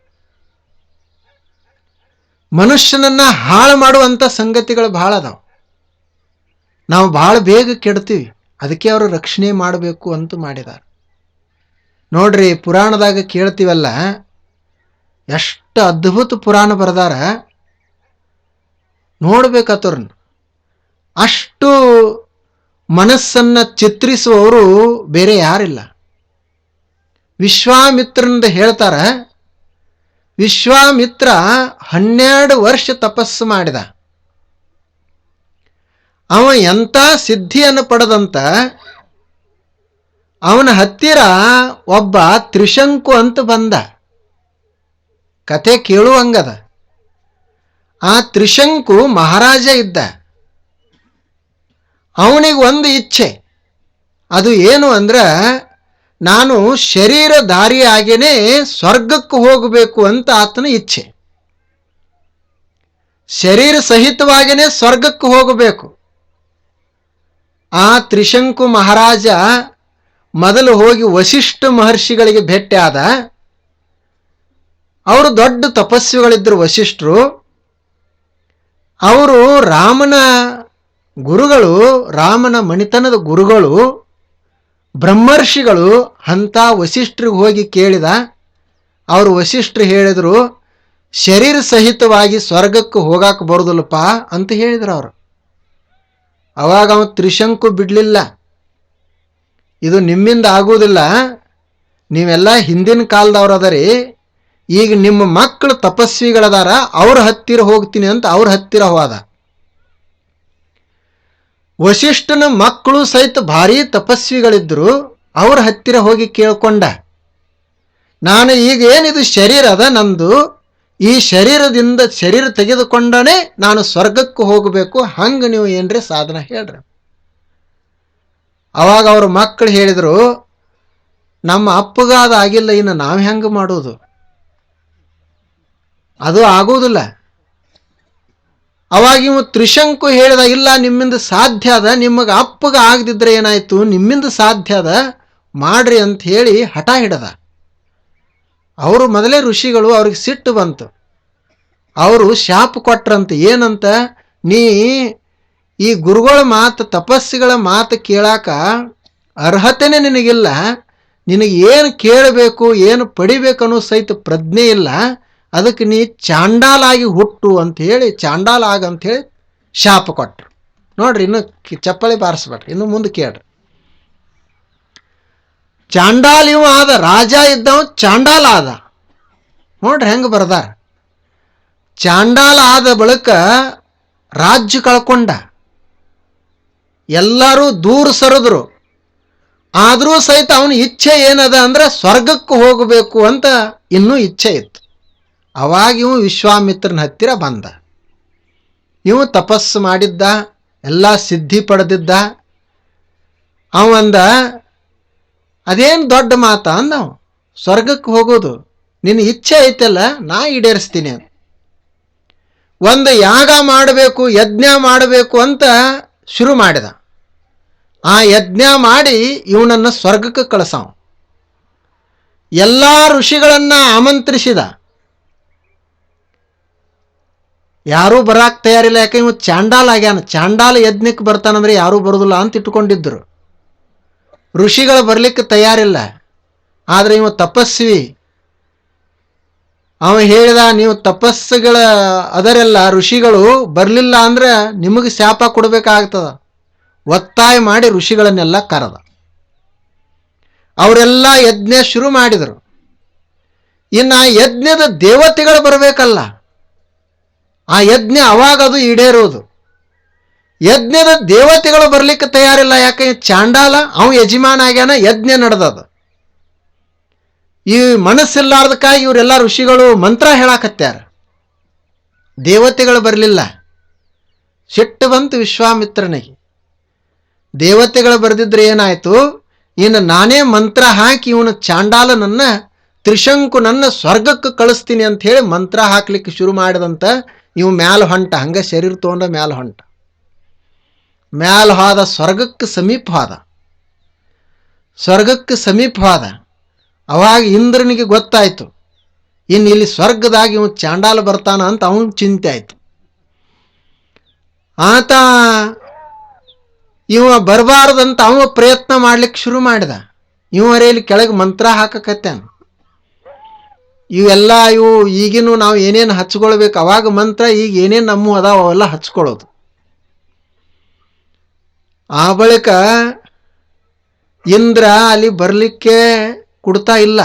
ಮನುಷ್ಯನನ್ನ ಹಾಳು ಮಾಡುವಂಥ ಸಂಗತಿಗಳು ಬಹಳ ಅದಾವೆ. ನಾವು ಬಹಳ ಬೇಗ ಕೆಡ್ತೀವಿ. ಅದಕ್ಕೆ ಅವರು ರಕ್ಷಣೆ ಮಾಡಬೇಕು ಅಂತ ಮಾಡಿದ್ದಾರೆ. ನೋಡ್ರಿ, ಪುರಾಣದಾಗ ಕೇಳ್ತೀವಲ್ಲ, ಎಷ್ಟು ಅದ್ಭುತ ಪುರಾಣ ಬರೆದಾರ. ನೋಡ್ಬೇಕತ್ತವ್ರನ್ನ ಅಷ್ಟು ಮನಸ್ಸನ್ನು ಚಿತ್ರಿಸುವವರು ಬೇರೆ ಯಾರಿಲ್ಲ. ವಿಶ್ವಾಮಿತ್ರನಿಂದ ಹೇಳ್ತಾರೆ, ವಿಶ್ವಾಮಿತ್ರ ಹನ್ನೆರಡು ವರ್ಷ ತಪಸ್ಸು ಮಾಡಿದ. ಅವ ಎಂಥ ಸಿದ್ಧಿಯನ್ನು ಪಡೆದಂತ ಅವನ ಹತ್ತಿರ ಒಬ್ಬ ತ್ರಿಶಂಕು ಅಂತ ಬಂದ. ಕತೆ ಕೇಳುವಂಗದ. ಆ ತ್ರಿಶಂಕು ಮಹಾರಾಜ ಇದ್ದ. ಅವನಿಗೆ ಒಂದು ಇಚ್ಛೆ. ಅದು ಏನು ಅಂದ್ರೆ ನಾನು ಶರೀರ ದಾರಿಯಾಗೇನೆ ಸ್ವರ್ಗಕ್ಕೆ ಹೋಗಬೇಕು ಅಂತ ಆತನ ಇಚ್ಛೆ. ಶರೀರ ಸಹಿತವಾಗಿಯೇ ಸ್ವರ್ಗಕ್ಕೆ ಹೋಗಬೇಕು. ಆ ತ್ರಿಶಂಕು ಮಹಾರಾಜ ಮೊದಲು ಹೋಗಿ ವಶಿಷ್ಠ ಮಹರ್ಷಿಗಳಿಗೆ ಭೇಟಿಯಾದ ಅವರು ದೊಡ್ಡ ತಪಸ್ವಿಗಳಿದ್ದರು ವಶಿಷ್ಠರು ಅವರು ರಾಮನ ಗುರುಗಳು, ರಾಮನ ಮಣಿತನದ ಗುರುಗಳು, ಬ್ರಹ್ಮರ್ಷಿಗಳು ಅಂಥ ವಶಿಷ್ಠರಿಗೆ ಹೋಗಿ ಕೇಳಿದ. ಅವರು ವಶಿಷ್ಠರು ಹೇಳಿದರು, ಶರೀರ ಸಹಿತವಾಗಿ ಸ್ವರ್ಗಕ್ಕೆ ಹೋಗಾಕ ಬರೋದಿಲ್ಲಪ್ಪ ಅಂತ ಹೇಳಿದರು ಅವರು. ಅವಾಗ ಅವನು ತ್ರಿಶಂಕು ಬಿಡಲಿಲ್ಲ. ಇದು ನಿಮ್ಮಿಂದ ಆಗುವುದಿಲ್ಲ. ನೀವೆಲ್ಲ ಹಿಂದಿನ ಕಾಲದವ್ರು ಅದರಿ ಈಗ ನಿಮ್ಮ ಮಕ್ಕಳು ತಪಸ್ವಿಗಳದಾರ, ಅವ್ರ ಹತ್ತಿರ ಹೋಗ್ತೀನಿ ಅಂತ ಅವ್ರ ಹತ್ತಿರ ಹೋದ. ವಶಿಷ್ಠನ ಮಕ್ಕಳು ಸಹಿತ ಭಾರಿ ತಪಸ್ವಿಗಳಿದ್ರು, ಅವ್ರ ಹತ್ತಿರ ಹೋಗಿ ಕೇಳ್ಕೊಂಡ. ನಾನು ಈಗ ಏನಿದು ಶರೀರ ಅದ ನಂದು ಈ ಶರೀರದಿಂದ ಶರೀರ ತೆಗೆದುಕೊಂಡನೆ ನಾನು ಸ್ವರ್ಗಕ್ಕೆ ಹೋಗಬೇಕು. ಹಂಗೆ ನೀವು ಏನ್ರಿ ಸಾಧನ ಹೇಳ್ರಿ. ಅವಾಗ ಅವ್ರ ಮಕ್ಕಳು ಹೇಳಿದರು, ನಮ್ಮ ಅಪ್ಪಗಾದ ಆಗಿಲ್ಲ, ಇನ್ನು ನಾವು ಹೆಂಗೆ ಮಾಡೋದು? ಅದು ಆಗೋದಿಲ್ಲ ಅವಾಗ ಇವು ತ್ರಿಶಂಕು ಹೇಳಿದ, ಇಲ್ಲ, ನಿಮ್ಮಿಂದ ಸಾಧ್ಯ ಅದ, ನಿಮಗೆ ಅಪ್ಪಗ ಆಗದಿದ್ರೆ ಏನಾಯಿತು, ನಿಮ್ಮಿಂದ ಸಾಧ್ಯ ಅದ, ಮಾಡ್ರಿ ಅಂತ ಹೇಳಿ ಹಠ ಹಿಡದ. ಅವರು ಮೊದಲೇ ಋಷಿಗಳು, ಅವ್ರಿಗೆ ಸಿಟ್ಟು ಬಂತು. ಅವರು ಶಾಪ ಕೊಟ್ರಂತ, ಏನಂತ? ನೀ ಈ ಗುರುಗಳ ಮಾತು, ತಪಸ್ಸುಗಳ ಮಾತು ಕೇಳಾಕ ಅರ್ಹತೆನೇ ನಿನಗಿಲ್ಲ. ನಿನಗೆ ಏನು ಕೇಳಬೇಕು, ಏನು ಪಡಿಬೇಕು ಅನ್ನೋ ಸಹಿತ ಪ್ರಜ್ಞೆ ಇಲ್ಲ. ಅದಕ್ಕೆ ನೀ ಚಾಂಡಾಲಾಗಿ ಹುಟ್ಟು ಅಂತ ಹೇಳಿ ಚಾಂಡಾಲ ಅಂತ ಹೇಳಿ ಶಾಪ ಕೊಟ್ರು. ನೋಡ್ರಿ, ಇನ್ನು ಚಪ್ಪಳಿ ಬಾರಿಸ್ಬೇಡ್ರಿ, ಇನ್ನು ಮುಂದೆ ಕೇಳ್ರಿ. ಚಾಂಡಾಲ್ ಇವ ಆದ ರಾಜ ಇದ್ದವ ಚಾಂಡಾಲ್ ಆದ. ನೋಡ್ರಿ ಹೆಂಗೆ ಬರ್ದಾರ. ಚಾಂಡಾಲ್ ಆದ ಬಳಿಕ ರಾಜ್ಯ ಕಳ್ಕೊಂಡ. ಎಲ್ಲರೂ ದೂರ ಸರಿದ್ರು. ಆದರೂ ಸಹಿತ ಅವನ ಇಚ್ಛೆ ಏನದ ಅಂದ್ರೆ ಸ್ವರ್ಗಕ್ಕೆ ಹೋಗಬೇಕು ಅಂತ ಇನ್ನೂ ಇಚ್ಛೆ ಇತ್ತು. ಅವಾಗ ಇವು ವಿಶ್ವಾಮಿತ್ರನ ಹತ್ತಿರ ಬಂದ. ಇವು ತಪಸ್ಸು ಮಾಡಿದ್ದ, ಎಲ್ಲ ಸಿದ್ಧಿ ಪಡೆದಿದ್ದ. ಅವಂದ ಅದೇನು ದೊಡ್ಡ ಮಾತ ಅಂದವು? ಸ್ವರ್ಗಕ್ಕೆ ಹೋಗೋದು. ನಿನ್ನ ಇಚ್ಛೆ ಐತಲ್ಲ, ನಾ ಈಡೇರಿಸ್ತೀನಿ. ಒಂದು ಯಾಗ ಮಾಡಬೇಕು, ಯಜ್ಞ ಮಾಡಬೇಕು ಅಂತ ಶುರು ಮಾಡಿದ. ಆ ಯಜ್ಞ ಮಾಡಿ ಇವನನ್ನು ಸ್ವರ್ಗಕ್ಕೆ ಕಳಿಸವ. ಎಲ್ಲ ಋಷಿಗಳನ್ನು ಆಮಂತ್ರಿಸಿದ. ಯಾರೂ ಬರಾಕ್ ತಯಾರಿಲ್ಲ ಯಾಕೆ ಇವ್ ಚಾಂಡಾಲ್ ಆಗ್ಯಾನ. ಚಾಂಡಾಲ್ ಯಜ್ಞಕ್ಕೆ ಬರ್ತಾನಂದ್ರೆ ಯಾರೂ ಬರೋದಿಲ್ಲ ಅಂತ ಇಟ್ಕೊಂಡಿದ್ರು ಋಷಿಗಳು ಬರಲಿಕ್ಕೆ ತಯಾರಿಲ್ಲ. ಆದರೆ ಇವ ತಪಸ್ವಿ. ಅವ ಹೇಳಿದ ನೀವು ತಪಸ್ಸುಗಳ ಅದರೆಲ್ಲ ಋಷಿಗಳು ಬರಲಿಲ್ಲ ಅಂದ್ರೆ ನಿಮಗೆ ಶಾಪ ಕೊಡಬೇಕಾಗ್ತದ. ಒತ್ತಾಯ ಮಾಡಿ ಋಷಿಗಳನ್ನೆಲ್ಲ ಕರೆದ. ಅವರೆಲ್ಲ ಯಜ್ಞ ಶುರು ಮಾಡಿದರು. ಇನ್ನು ಆ ಯಜ್ಞದ ದೇವತೆಗಳು ಬರಬೇಕಲ್ಲ. ಆ ಯಜ್ಞ ಅವಾಗದು ಈಡೇರೋದು ಯಜ್ಞದ ದೇವತೆಗಳು ಬರ್ಲಿಕ್ಕೆ ತಯಾರಿಲ್ಲ. ಯಾಕೆ? ಚಾಂಡಾಲ, ಅವ ಯಜಮಾನ ಆಗ್ಯಾನ, ಯಜ್ಞ ನಡೆದದ. ಈ ಮನಸ್ಸಿಲ್ಲಾರ್ದಕ್ಕಾಗಿ ಇವರೆಲ್ಲ ಋಷಿಗಳು ಮಂತ್ರ ಹೇಳಾಕತ್ಯಾರ. ದೇವತೆಗಳು ಬರಲಿಲ್ಲ. ಸಿಟ್ಟು ಬಂತು ವಿಶ್ವಾಮಿತ್ರನಿಗೆ. ದೇವತೆಗಳು ಬರೆದಿದ್ರೆ ಏನಾಯ್ತು? ಇನ್ನು ನಾನೇ ಮಂತ್ರ ಹಾಕಿ ಇವನು ಚಾಂಡಾಲನನ್ನ ತ್ರಿಶಂಕುನನ್ನ ಸ್ವರ್ಗಕ್ಕೆ ಕಳಿಸ್ತೀನಿ ಅಂತ ಹೇಳಿ ಮಂತ್ರ ಹಾಕ್ಲಿಕ್ಕೆ ಶುರು ಮಾಡಿದಂತ ಇವು ಮ್ಯಾಲ ಹೊಂಟ ಹಂಗೆ ಶರೀರ ತೊಗೊಂಡ ಮ್ಯಾಲ ಹೊಂಟ ಮ್ಯಾಲ ಹಾದ ಸ್ವರ್ಗಕ್ಕೆ ಸಮೀಪ ಹೋದ ಸ್ವರ್ಗಕ್ಕೆ ಸಮೀಪ ಹೋದ ಅವಾಗ ಇಂದ್ರನಿಗೆ ಗೊತ್ತಾಯಿತು. ಇನ್ನು ಇಲ್ಲಿ ಸ್ವರ್ಗದಾಗ ಇವ್ ಚಾಂಡಾಲ ಬರ್ತಾನ ಅಂತ ಅವನ ಚಿಂತೆ ಆಯಿತು. ಆತ ಇವ ಬರಬಾರ್ದಂತ ಅವ ಪ್ರಯತ್ನ ಮಾಡ್ಲಿಕ್ಕೆ ಶುರು ಮಾಡಿದ. ಇವರೇ ಇಲ್ಲಿ ಕೆಳಗೆ ಮಂತ್ರ ಹಾಕಕತ್ತಾನ. ಇವೆಲ್ಲ ಇವು ಈಗಿನೂ ನಾವು ಏನೇನು ಹಚ್ಕೊಳ್ಬೇಕು, ಅವಾಗ ಮಂತ್ರ ಈಗ ಏನೇನು ನಮ್ಮ ಅದಾವ ಅವೆಲ್ಲ ಹಚ್ಕೊಳ್ಳೋದು ಆ ಬಳಿಕ ಇಂದ್ರ ಅಲ್ಲಿ ಬರಲಿಕ್ಕೆ ಕೊಡ್ತಾ ಇಲ್ಲ.